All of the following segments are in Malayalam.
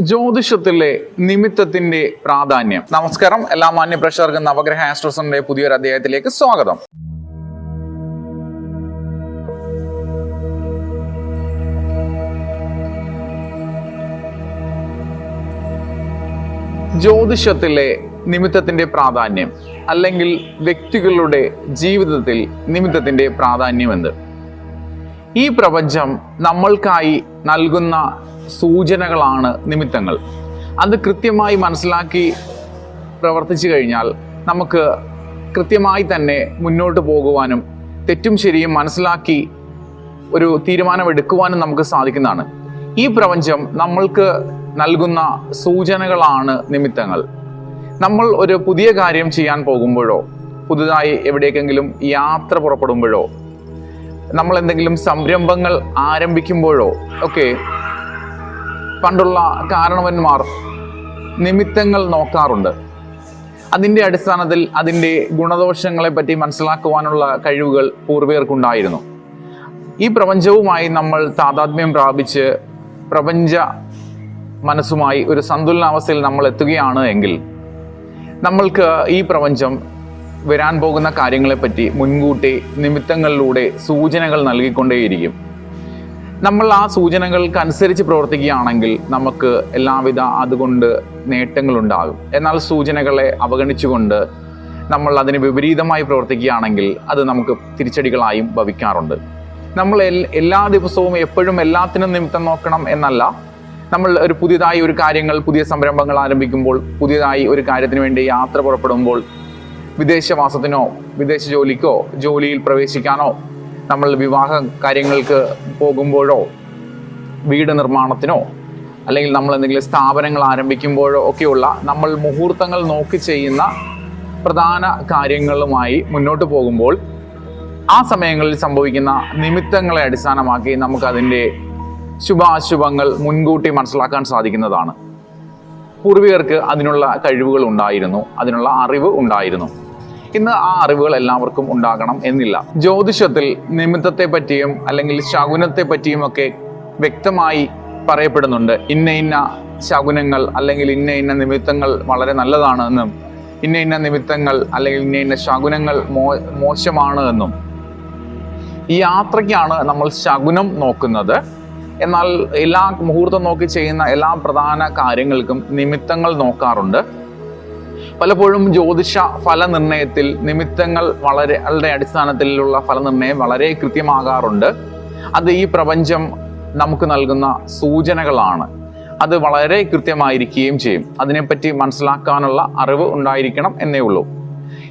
ജ്യോതിഷത്തിലെ നിമിത്തത്തിന്റെ പ്രാധാന്യം. നമസ്കാരം. എല്ലാ മാന്യ പ്രേക്ഷകർക്കും നവഗ്രഹ ആസ്ട്രോസിന്റെ പുതിയൊരു അധ്യായത്തിലേക്ക് സ്വാഗതം. ജ്യോതിഷത്തിലെ നിമിത്തത്തിന്റെ പ്രാധാന്യം അല്ലെങ്കിൽ വ്യക്തികളുടെ ജീവിതത്തിൽ നിമിത്തത്തിന്റെ പ്രാധാന്യം എന്ത്? ഈ പ്രപഞ്ചം നമ്മൾക്കായി നൽകുന്ന സൂചനകളാണ് നിമിത്തങ്ങൾ. അത് കൃത്യമായി മനസ്സിലാക്കി പ്രവർത്തിച്ചു കഴിഞ്ഞാൽ നമുക്ക് കൃത്യമായി തന്നെ മുന്നോട്ട് പോകുവാനും തെറ്റും ശരിയും മനസ്സിലാക്കി ഒരു തീരുമാനമെടുക്കുവാനും നമുക്ക് സാധിക്കുന്നതാണ്. ഈ പ്രപഞ്ചം നമ്മൾക്ക് നൽകുന്ന സൂചനകളാണ് നിമിത്തങ്ങൾ. നമ്മൾ ഒരു പുതിയ കാര്യം ചെയ്യാൻ പോകുമ്പോഴോ പുതുതായി എവിടേക്കെങ്കിലും യാത്ര പുറപ്പെടുമ്പോഴോ നമ്മൾ എന്തെങ്കിലും സംരംഭങ്ങൾ ആരംഭിക്കുമ്പോഴോ ഒക്കെ പണ്ടുള്ള കാരണവന്മാർ നിമിത്തങ്ങൾ നോക്കാറുണ്ട്. അതിന്റെ അടിസ്ഥാനത്തിൽ അതിന്റെ ഗുണദോഷങ്ങളെ പറ്റി മനസ്സിലാക്കുവാനുള്ള കഴിവുകൾ പൂർവികർക്കുണ്ടായിരുന്നു ഈ പ്രപഞ്ചവുമായി നമ്മൾ താതാത്മ്യം പ്രാപിച്ച് പ്രപഞ്ച മനസ്സുമായി ഒരു സന്തുലനാവസ്ഥയിൽ നമ്മൾ എത്തുകയാണ് എങ്കിൽ നമ്മൾക്ക് ഈ പ്രപഞ്ചം വരാൻ പോകുന്ന കാര്യങ്ങളെപ്പറ്റി മുൻകൂട്ടി നിമിത്തങ്ങളിലൂടെ സൂചനകൾ നൽകിക്കൊണ്ടേയിരിക്കും. നമ്മൾ ആ സൂചനകൾക്ക് അനുസരിച്ച് പ്രവർത്തിക്കുകയാണെങ്കിൽ നമുക്ക് എല്ലാവിധ അതുകൊണ്ട് നേട്ടങ്ങളുണ്ടാകും. എന്നാൽ സൂചനകളെ അവഗണിച്ചുകൊണ്ട് നമ്മൾ അതിന് വിപരീതമായി പ്രവർത്തിക്കുകയാണെങ്കിൽ അത് നമുക്ക് തിരിച്ചടികളായും ഭവിക്കാറുണ്ട്. നമ്മൾ എല്ലാ ദിവസവും എപ്പോഴും എല്ലാത്തിനും നിമിത്തം നോക്കണം എന്നല്ല. നമ്മൾ ഒരു പുതിയതായി ഒരു കാര്യങ്ങൾ പുതിയ സംരംഭങ്ങൾ ആരംഭിക്കുമ്പോൾ പുതിയതായി ഒരു കാര്യത്തിന് വേണ്ടി യാത്ര പുറപ്പെടുമ്പോൾ വിദേശവാസത്തിനോ വിദേശ ജോലിക്കോ ജോലിയിൽ പ്രവേശിക്കാനോ നമ്മൾ വിവാഹ കാര്യങ്ങൾക്ക് പോകുമ്പോഴോ വീട് നിർമ്മാണത്തിനോ അല്ലെങ്കിൽ നമ്മൾ എന്തെങ്കിലും സ്ഥാപനങ്ങൾ ആരംഭിക്കുമ്പോഴോ ഒക്കെയുള്ള നമ്മൾ മുഹൂർത്തങ്ങൾ നോക്കി ചെയ്യുന്ന പ്രധാന കാര്യങ്ങളുമായി മുന്നോട്ട് പോകുമ്പോൾ ആ സമയങ്ങളിൽ സംഭവിക്കുന്ന നിമിത്തങ്ങളെ അടിസ്ഥാനമാക്കി നമുക്കതിന്റെ ശുഭാശുഭങ്ങൾ മുൻകൂട്ടി മനസ്സിലാക്കാൻ സാധിക്കുന്നതാണ്. പൂർവികർക്ക് അതിനുള്ള കഴിവുകൾ ഉണ്ടായിരുന്നു അതിനുള്ള അറിവ് ഉണ്ടായിരുന്നു. ഇന്ന് ആ അറിവുകൾ എല്ലാവർക്കും ഉണ്ടാകണം എന്നില്ല. ജ്യോതിഷത്തിൽ നിമിത്തത്തെ പറ്റിയും അല്ലെങ്കിൽ ശകുനത്തെ പറ്റിയും ഒക്കെ വ്യക്തമായി പറയപ്പെടുന്നുണ്ട്. ഇന്ന ഇന്ന ശകുനങ്ങൾ അല്ലെങ്കിൽ ഇന്ന ഇന്ന നിമിത്തങ്ങൾ വളരെ നല്ലതാണ് എന്നും ഇന്ന ഇന്ന നിമിത്തങ്ങൾ അല്ലെങ്കിൽ ഇന്ന ഇന്ന ശകുനങ്ങൾ മോ മോശമാണ് എന്നും. ഈ യാത്രയ്ക്കാണ് നമ്മൾ ശകുനം നോക്കുന്നത്. എന്നാൽ എല്ലാ മുഹൂർത്തം നോക്കി ചെയ്യുന്ന എല്ലാ പ്രധാന കാര്യങ്ങൾക്കും നിമിത്തങ്ങൾ നോക്കാറുണ്ട്. പലപ്പോഴും ജ്യോതിഷ ഫലനിർണയത്തിൽ നിമിത്തങ്ങൾ വളരെ വളരെ അടിസ്ഥാനത്തിലുള്ള ഫലനിർണയം വളരെ കൃത്യമാകാറുണ്ട്. അത് ഈ പ്രപഞ്ചം നമുക്ക് നൽകുന്ന സൂചനകളാണ്. അത് വളരെ കൃത്യമായിരിക്കുകയും ചെയ്യും. അതിനെപ്പറ്റി മനസ്സിലാക്കാനുള്ള അറിവ് ഉണ്ടായിരിക്കണം എന്നേ ഉള്ളൂ.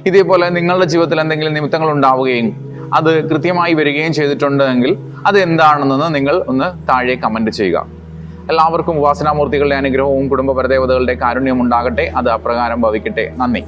ഇതേപോലെ നിങ്ങളുടെ ജീവിതത്തിൽ എന്തെങ്കിലും നിമിത്തങ്ങൾ ഉണ്ടാവുകയും അത് കൃത്യമായി വരികയും ചെയ്തിട്ടുണ്ടെങ്കിൽ അത് എന്താണെന്ന് നിങ്ങൾ ഒന്ന് താഴെ കമന്റ് ചെയ്യുക. എല്ലാവർക്കും ഉപാസനാമൂർത്തികളുടെ അനുഗ്രഹവും കുടുംബ പരദേവതകളുടെ കാരുണ്യവും ഉണ്ടാകട്ടെ. അത് അപ്രകാരം ഭവിക്കട്ടെ. നന്ദി.